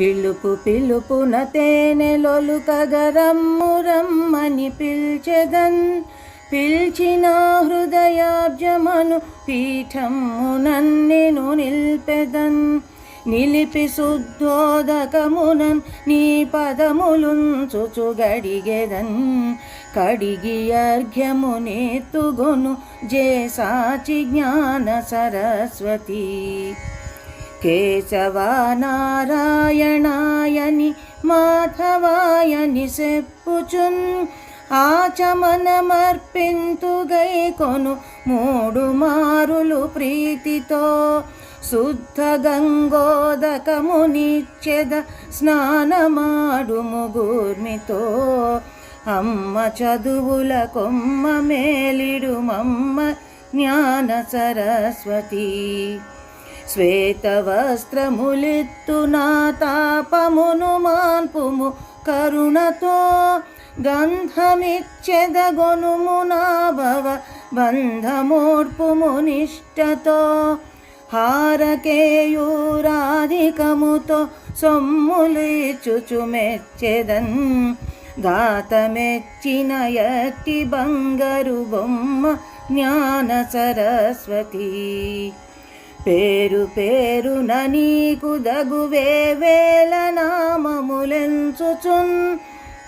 పిలుపు పిలుపున తేనెలొలు కగరమ్ము రమ్మని పిల్చెదన్. పిల్చిన హృదయాబ్జమను పీఠమునన్నెను నిల్పెదన్. నిలిపి శుద్ధోదకమునన్ నీ పదములుంచుచు గడిగెదన్ కడిగి అర్ఘ్యమునేతుగొను జేసాచి జ్ఞాన సరస్వతి. కేశవానారాయణాయని మాధవాయని చెప్పుచున్ ఆచమనమర్పింతుగై కొను మూడు మారులు ప్రీతితో శుద్ధ గంగోదకమునిచ్చెద స్నానమాడు ముగుర్మితో. అమ్మ చదువుల కొమ్మ మేలిడు మమ్మ జ్ఞాన సరస్వతి. శ్వేతవస్త్రములిత్తు నా తాపమును మాన్పుము కరుణతో గంధమిచ్చెదగొనుము నా భవ బంధమూర్పుము నిష్టతో హారకేయూరాధికముతో సొమ్ములిచుచు మెచ్చెదన్ గాతమెచ్చిన ఎట్టి బంగరు బొమ్మ జ్ఞాన సరస్వతి. పేరు పేరున నీకు దగువే వేల నామములెంచుచున్.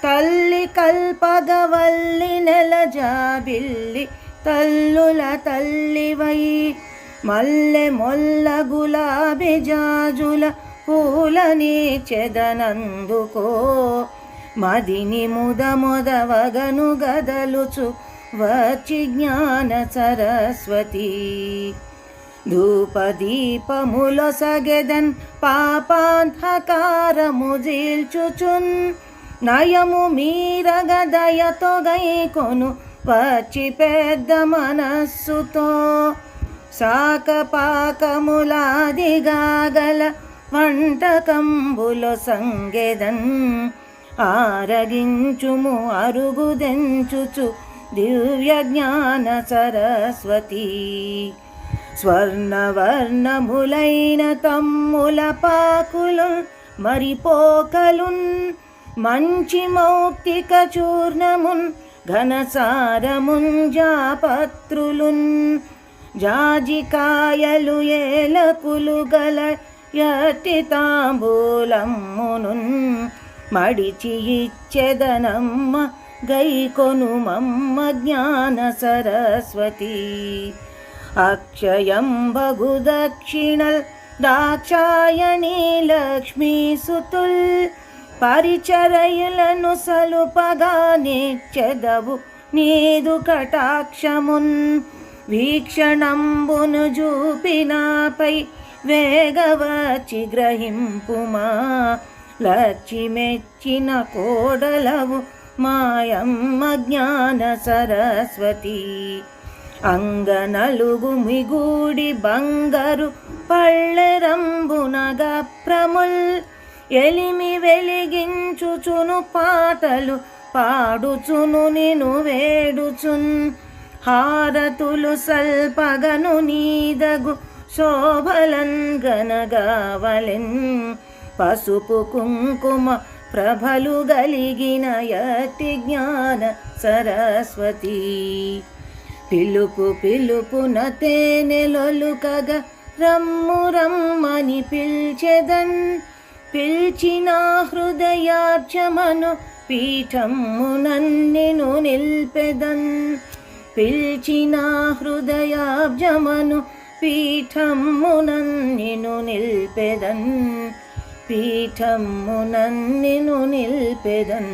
తల్లి కల్పగవల్లి నెల జాబిల్లి తల్లుల తల్లివై. మల్లె మొల్ల గులాబీ జాజుల పూలని చెదనందుకో. మదిని ముద మొదవగను గదలుచు వచ్చి జ్ఞాన సరస్వతి. ధూపదీపముల సగెదన్ పాపాంధకారము జీల్చుచున్. నయము మీరగదయతో గైకొను పచ్చి పెద్ద మనస్సుతో. సాకపాకములాదిగాగల వంటకంబుల సంగెదన్ ఆరగించుము అరుగుదెంచుచు దివ్య జ్ఞాన సరస్వతి. స్వర్ణవర్ణములైన తమ్ముల పాకులు మరిపోకలున్ మంచి మౌక్తిక చూర్ణమున్ ఘనసారమున్ జాపత్రులున్. జాజికాయలు ఏలకులు గల యటి తాంబూలమ్మునున్ మడిచి ఇచ్చెదనమ్మ గైకొనుమమ్మ జ్ఞాన సరస్వతి. అక్షయం బగుదక్షిణల్ దాక్షాయణి లక్ష్మీసుతుల్ పరిచరయులను సలుపగా నిచ్చెదవు నీదు కటాక్షమున్ వీక్షణంబును చూపినాపై వేగవచి గ్రహింపుమా లక్ష్మిమెచ్చిన కోడలవు మాయమ్మ జ్ఞాన సరస్వతి అంగనలుగు మిగూడి బంగారు పళ్ళెరంబునగ ప్రముల్. ఎలిమి వెలిగించుచును పాటలు పాడుచును నిను వేడుచున్. హారతులు సల్పగను నీదగు శోభలన్ గనగావలెన్ పసుపు కుంకుమ ప్రభలు గలిగిన యతి జ్ఞాన సరస్వతి. పిలుపు పిలుపున తేనెలొలుకగా రమ్ము రమ్మని పిల్చెదన్. పిల్చిన హృదయార్చమను పీఠము నిల్పెదన్. పిల్చిన హృదయాబ్జమను పీఠము నిల్పెదన్. పీఠము నిల్పెదన్.